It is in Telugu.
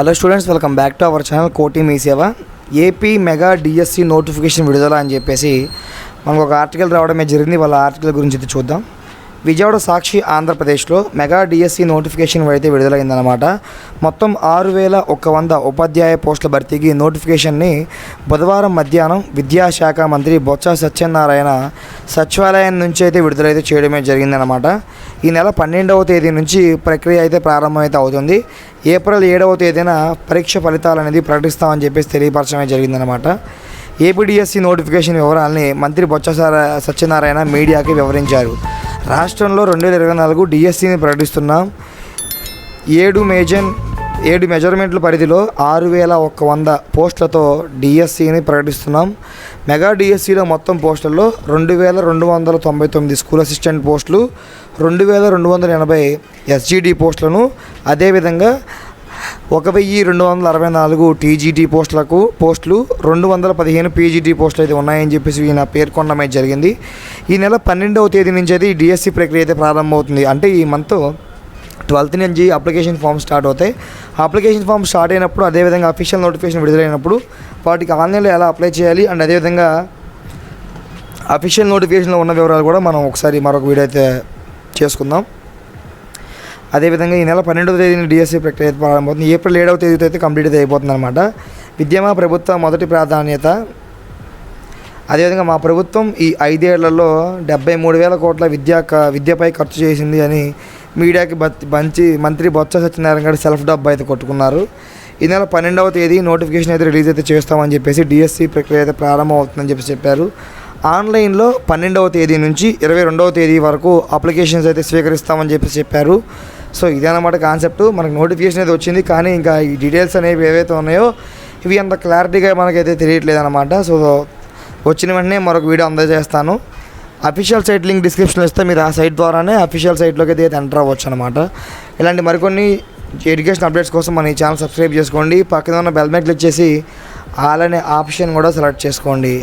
Hello students welcome back to our channel Koti మీ సేవ. ఏపీ మెగా డిఎస్సి నోటిఫికేషన్ విడుదల అని చెప్పేసి మనకు ఒక ఆర్టికల్ రావడమే జరిగింది. వాళ్ళ ఆర్టికల్ గురించి అయితే చూద్దాం. విజయవాడ సాక్షి ఆంధ్రప్రదేశ్లో మెగా డిఎస్సి నోటిఫికేషన్ అయితే విడుదలైందనమాట మొత్తం ఆరు వేల ఒక వంద ఉపాధ్యాయ పోస్టుల భర్తీకి నోటిఫికేషన్ని బుధవారం మధ్యాహ్నం విద్యాశాఖ మంత్రి బొత్స సత్యనారాయణ సచివాలయం నుంచి అయితే విడుదలైతే చేయడమే జరిగిందనమాట ఈ నెల పన్నెండవ తేదీ నుంచి ప్రక్రియ అయితే ప్రారంభమైతే అవుతుంది. ఏప్రిల్ ఏడవ తేదీన పరీక్ష ఫలితాలు అనేది ప్రకటిస్తామని చెప్పేసి తెలియపరచడమే జరిగిందనమాట ఏపీడిఎస్సి నోటిఫికేషన్ వివరాలని మంత్రి బొత్స సార- సత్యనారాయణ మీడియాకి వివరించారు. రాష్ట్రంలో రెండు వేల ఇరవై నాలుగు డిఎస్సిని ప్రకటిస్తున్నాం ఏడు మేజన్ ఏడు మెజర్మెంట్ల పరిధిలో ఆరు వేల ఒక వంద పోస్టులతో డిఎస్సిని ప్రకటిస్తున్నాం. మెగా డిఎస్సిలో మొత్తం పోస్టుల్లో రెండు వేల రెండు వందల తొంభై తొమ్మిది స్కూల్ అసిస్టెంట్ పోస్టులు రెండు వేల రెండు వందల ఎనభై ఎస్జీడీ పోస్టులను అదేవిధంగా ఒక వెయ్యి రెండు వందల అరవై నాలుగు టీజీటీ పోస్టులకు పోస్టులు రెండు వందల పదిహేను పీజీటీ పోస్టులు అయితే ఉన్నాయని చెప్పేసి ఈయన పేర్కొనడమే జరిగింది. ఈ నెల పన్నెండవ తేదీ నుంచి అయితే ఈ డిఎస్సి ప్రక్రియ అయితే ప్రారంభమవుతుంది. అంటే ఈ మంత్ ట్వెల్త్ నుంచి అప్లికేషన్ ఫామ్ స్టార్ట్ అవుతాయి. అప్లికేషన్ ఫామ్ స్టార్ట్ అయినప్పుడు అదేవిధంగా అఫీషియల్ నోటిఫికేషన్ విడుదలైనప్పుడు వాటికి ఆన్లైన్లో ఎలా అప్లై చేయాలి అండ్ అదేవిధంగా అఫీషియల్ నోటిఫికేషన్లో ఉన్న వివరాలు కూడా మనం ఒకసారి మరొక వీడియో అయితే చేసుకుందాం. అదేవిధంగా ఈ నెల పన్నెండవ తేదీన డిఎస్సీ ప్రక్రియ అయితే ప్రారంభమవుతుంది ఏప్రిల్ ఏడవ తేదీతో అయితే కంప్లీట్ అయిపోతుంది అనమాట విద్యమా ప్రభుత్వ మొదటి ప్రాధాన్యత? అదేవిధంగా మా ప్రభుత్వం ఈ ఐదేళ్ళలో డెబ్బై మూడు వేల కోట్ల విద్యా విద్యపై ఖర్చు చేసింది అని మీడియాకి మంచి మంత్రి బొత్స సత్యనారాయణ గారు సెల్ఫ్ డబ్బు అయితే కొట్టుకున్నారు. ఈ నెల పన్నెండవ తేదీ నోటిఫికేషన్ అయితే రిలీజ్ అయితే చేస్తామని చెప్పేసి డిఎస్సి ప్రక్రియ అయితే ప్రారంభం అవుతుందని చెప్పి చెప్పారు. ఆన్లైన్లో పన్నెండవ తేదీ నుంచి ఇరవై రెండవ తేదీ వరకు అప్లికేషన్స్ అయితే స్వీకరిస్తామని చెప్పి చెప్పారు. సో ఇదే అన్నమాట కాన్సెప్ట్ మనకు నోటిఫికేషన్ అయితే వచ్చింది కానీ ఇంకా ఈ డీటెయిల్స్ అనేవి ఏవైతే ఉన్నాయో ఇవి అంత క్లారిటీగా మనకైతే తెలియట్లేదు అనమాట సో వచ్చిన వెంటనే మరొక వీడియో అందజేస్తాను. అఫీషియల్ సైట్ లింక్ డిస్క్రిప్షన్లో ఇస్తే మీరు ఆ సైట్ ద్వారానే అఫీషియల్ సైట్లోకి అయితే ఎంటర్ అవ్వచ్చు అనమాట ఇలాంటి మరికొన్ని ఎడ్యుకేషన్ అప్డేట్స్ కోసం మన ఈ ఛానల్ సబ్స్క్రైబ్ చేసుకోండి. పక్కన ఉన్న బెల్ మీద క్లిక్ చేసి ఆల్ అనే ఆప్షన్ కూడా సెలెక్ట్ చేసుకోండి.